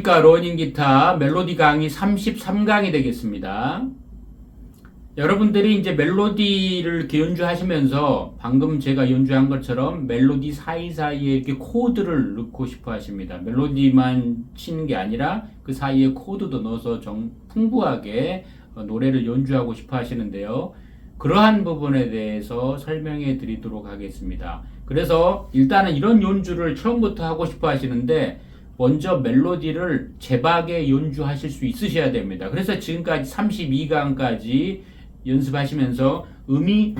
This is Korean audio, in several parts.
안녕하십니까 로닝 기타 멜로디 강의 33강이 되겠습니다. 여러분들이 이제 멜로디를 이렇게 연주 하시면서 방금 제가 연주한 것처럼 멜로디 사이사이에 이렇게 코드를 넣고 싶어 하십니다. 멜로디만 치는 게 아니라 그 사이에 코드도 넣어서 정 풍부하게 어, 노래를 연주하고 싶어 하시는데요. 그러한 부분에 대해서 설명해 드리도록 하겠습니다. 그래서 일단은 이런 연주를 처음부터 하고 싶어 하시는데 먼저 멜로디를 제박에 연주하실 수 있으셔야 됩니다. 그래서 지금까지 32강까지 연습하시면서 음이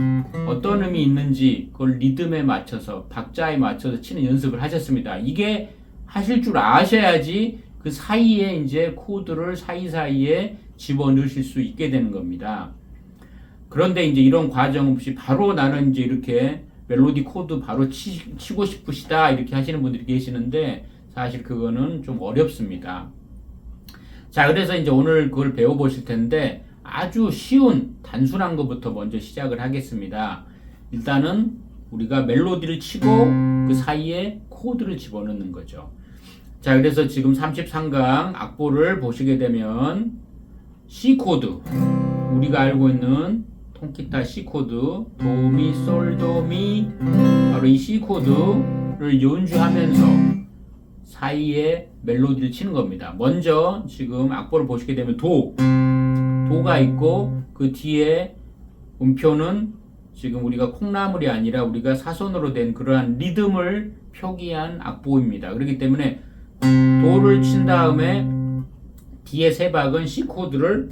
어떤 음이 있는지 그걸 리듬에 맞춰서 박자에 맞춰서 치는 연습을 하셨습니다. 이게 하실 줄 아셔야지 그 사이에 이제 코드를 사이사이에 집어 넣으실 수 있게 되는 겁니다. 그런데 이제 이런 과정 없이 바로 나는 이제 이렇게 멜로디 코드 바로 치, 치고 싶으시다 이렇게 하시는 분들이 계시는데 사실 그거는 좀 어렵습니다. 자, 그래서 이제 오늘 그걸 배워보실 텐데 아주 쉬운 단순한 것부터 먼저 시작을 하겠습니다. 일단은 우리가 멜로디를 치고 그 사이에 코드를 집어넣는 거죠. 자, 그래서 지금 33강 악보를 보시게 되면 C 코드 우리가 알고 있는 통기타 C 코드 도미 솔도미 바로 이 C 코드를 연주하면서 사이에 멜로디를 치는 겁니다. 먼저 지금 악보를 보시게 되면 도 도가 있고 그 뒤에 음표는 지금 우리가 콩나물이 아니라 우리가 사선으로 된 그러한 리듬을 표기한 악보입니다. 그렇기 때문에 도를 친 다음에 뒤에 세 박은 C 코드를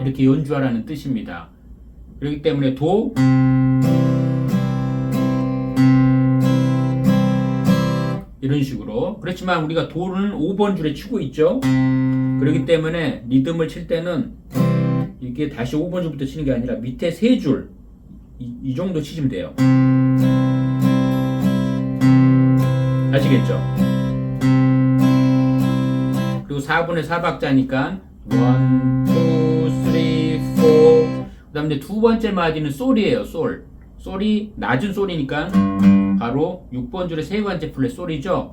이렇게 연주하라는 뜻입니다. 그렇기 때문에 도 이런 식으로 그렇지만 우리가 도는 5번 줄에 치고 있죠. 그렇기 때문에 리듬을 칠 때는 이게 다시 5번 줄부터 치는 게 아니라 밑에 세줄이 정도 치시면 돼요. 아시겠죠? 그리고 4분의 4박자니까 1, 2, 3, 4. 그 다음에 두 번째 마디는 솔이에요, 솔. 솔이 낮은 솔이니까 바로 6번 줄의 세 번째 플랫 솔이죠.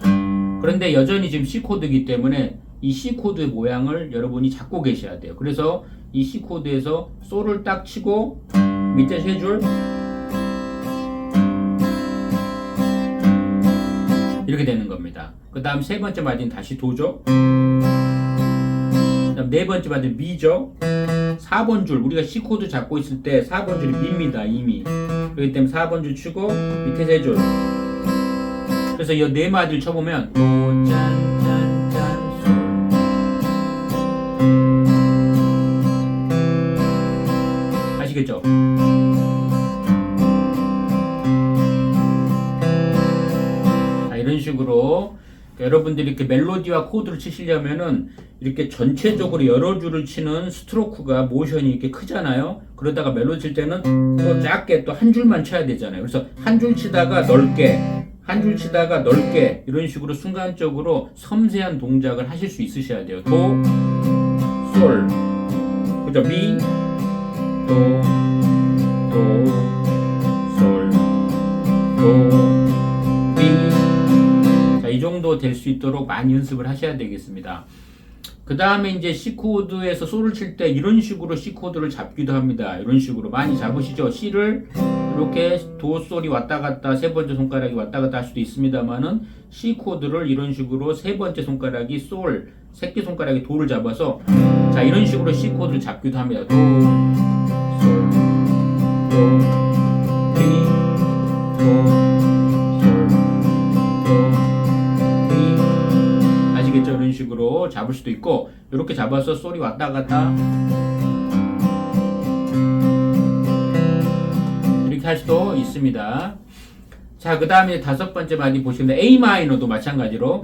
그런데 여전히 지금 C 코드이기 때문에 이 C 코드의 모양을 여러분이 잡고 계셔야 돼요. 그래서 이 C 코드에서 솔을 딱 치고 밑에 세 줄 이렇게 되는 겁니다. 그 다음 세 번째 마디는 다시 도죠. 네 번째 마디는 미죠. 4번 줄 우리가 C 코드 잡고 있을 때 4번 줄이 미입니다. 이미. 그렇기 때문에 4번 줄 치고 밑에 세 줄. 그래서 이 네 마디를 쳐보면. 아시겠죠? 자, 이런 식으로 여러분들이 이렇게 멜로디와 코드를 치시려면은 이렇게 전체적으로 여러 줄을 치는 스트로크가 모션이 이렇게 크잖아요. 그러다가 멜로디 칠 때는 또 작게 또 한 줄만 쳐야 되잖아요. 그래서 한 줄 치다가 넓게, 한 줄 치다가 넓게 이런 식으로 순간적으로 섬세한 동작을 하실 수 있으셔야 돼요. 도, 솔, 그죠? 미, 도, 도, 솔, 도, 이 정도 될 수 있도록 많이 연습을 하셔야 되겠습니다. 그 다음에 이제 C 코드에서 솔을 칠때 이런 식으로 C 코드를 잡기도 합니다. 이런 식으로 많이 잡으시죠. C를 이렇게 도 솔이 왔다 갔다 세 번째 손가락이 왔다 갔다 할 수도 있습니다만은 C 코드를 이런 식으로 세 번째 손가락이 솔, 새끼 손가락이 도를 잡아서 자 이런 식으로 C 코드를 잡기도 합니다. 도, 솔, 도, 잡을 수도 있고 이렇게 잡아서 소리 왔다 갔다 이렇게 할 수도 있습니다. 자, 그 다음에 다섯 번째 마디 보시면 A 마이너도 마찬가지로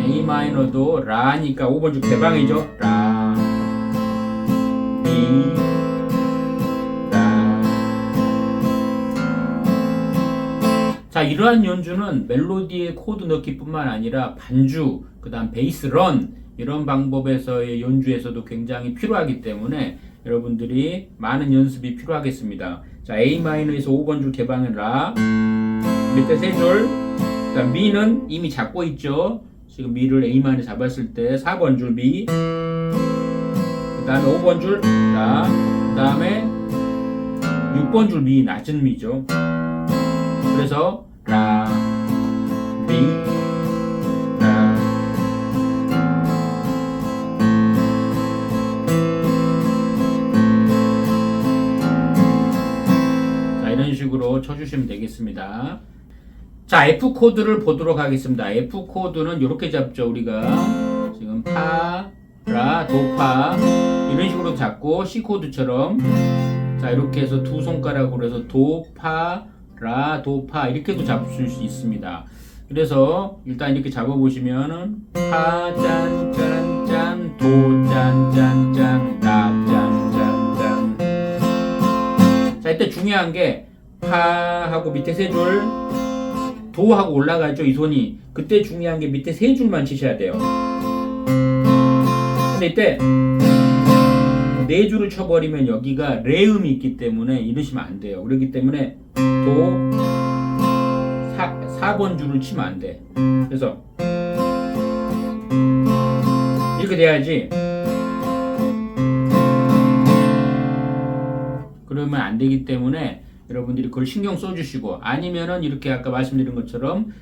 A 마이너도 라니까 5번 줄 대방이죠. 라, 미, 라. 자, 이러한 연주는 멜로디에 코드 넣기뿐만 아니라 반주, 그 다음 베이스 런 이런 방법에서의 연주에서도 굉장히 필요하기 때문에 여러분들이 많은 연습이 필요하겠습니다. 자, A 마이너에서 5번 줄 개방은 라, 밑에 세 줄, 그러니까 미는 이미 잡고 있죠. 지금 미를 A만에 잡았을 때 4번 줄 미. 그 다음에 5번 줄 라. 그 다음에 6번 줄 미, 낮은 미죠. 그래서 라, 식으로 쳐주시면 되겠습니다. 자, F 코드를 보도록 하겠습니다. F 코드는 이렇게 잡죠, 우리가. 지금 파, 라, 도, 파. 이런 식으로 잡고 C 코드처럼. 자, 이렇게 해서 두 손가락으로 해서 도, 파, 라, 도, 파. 이렇게도 잡을 수 있습니다. 그래서 일단 이렇게 잡아보시면은 파, 짠, 짠, 짠, 도, 짠, 짠, 짠, 라, 짠, 짠, 짠. 자, 이때 중요한 게 파하고 밑에 세 줄, 도하고 올라가죠, 이 손이. 그때 중요한 게 밑에 세 줄만 치셔야 돼요. 근데 이때 네 줄을 쳐버리면 여기가 레음이 있기 때문에 이러시면 안 돼요. 그렇기 때문에 도 4, 4번 줄을 치면 안 돼. 그래서 이렇게 돼야지. 그러면 안 되기 때문에 여러분들이 그걸 신경 써주시고 아니면은 이렇게 아까 말씀드린 것처럼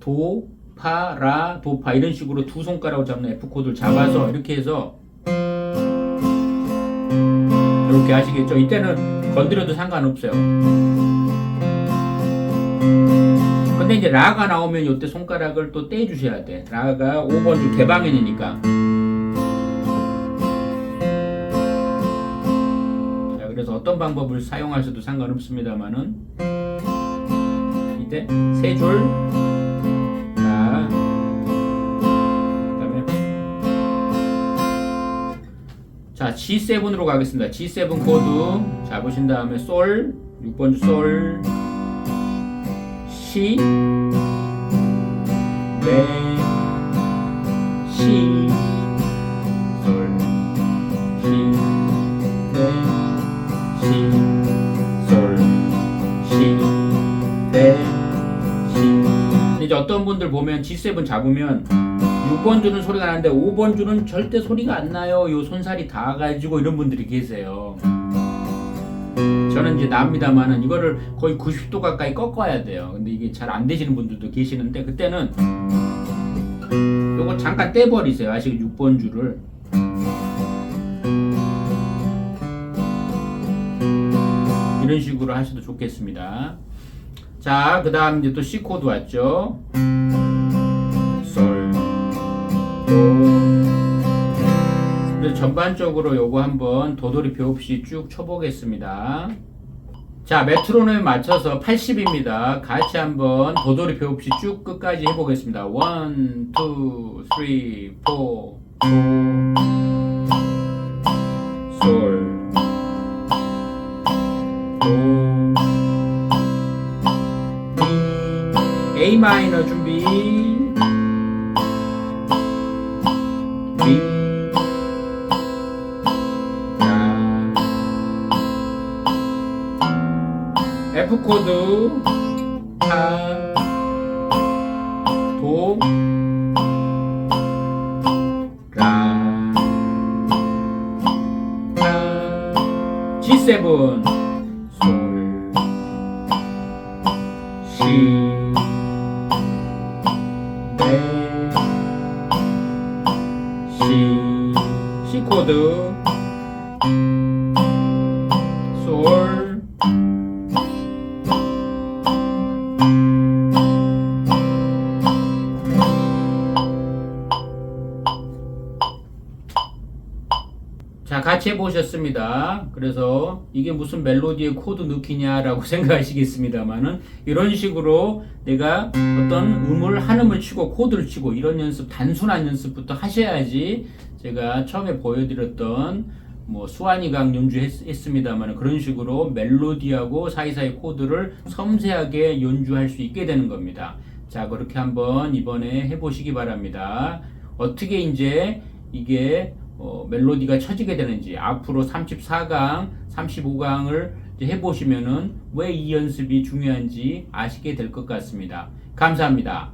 도, 파, 라, 도, 파 이런 식으로 두 손가락으로 잡는 F 코드를 잡아서 이렇게 해서 이렇게 하시겠죠. 이때는 건드려도 상관없어요. 근데 이제 라가 나오면 이때 손가락을 또 떼주셔야 돼. 라가 5번 줄 개방현이니까. 그래서 어떤 방법을 사용하셔도 상관없습니다만은 이때 세 줄, 자, 그다음에 자 G7으로 가겠습니다. G7 코드. 잡으신 다음에 솔, 6번 줄 솔, 시, 레, 보면 G7 잡으면 6번 줄은 소리가 나는데 5번 줄은 절대 소리가 안 나요. 요 손살이 닿아가지고 이런 분들이 계세요. 저는 이제 납니다만은 이거를 거의 90도 가까이 꺾어야 돼요. 근데 이게 잘 안 되시는 분들도 계시는데 그때는 요거 잠깐 떼버리세요. 아시죠? 6번 줄을. 이런 식으로 하셔도 좋겠습니다. 자, 그 다음 이제 또 C 코드 왔죠. 솔, 도. 그래서 전반적으로 요거 한번 도돌이표 없이 쭉 쳐보겠습니다. 자, 메트로놈에 맞춰서 80입니다. 같이 한번 도돌이표 없이 쭉 끝까지 해보겠습니다. 1, 2, 3, 4, 도, 솔, 도, 미, A 마이너 준비, F 코드, 파, 도, 라, 파, G7, 자, 같이 해보셨습니다. 그래서 이게 무슨 멜로디의 코드 넣기냐라고 생각하시겠습니다만은 이런 식으로 내가 어떤 음을 한 음을 치고 코드를 치고 이런 연습, 단순한 연습부터 하셔야지 제가 처음에 보여드렸던 뭐 수완이강 연주했습니다만 그런 식으로 멜로디하고 사이사이 코드를 섬세하게 연주할 수 있게 되는 겁니다. 자, 그렇게 한번 이번에 해보시기 바랍니다. 어떻게 이제 이게 어, 멜로디가 쳐지게 되는지 앞으로 34강, 35강을 이제 해보시면은 왜 이 연습이 중요한지 아시게 될 것 같습니다. 감사합니다.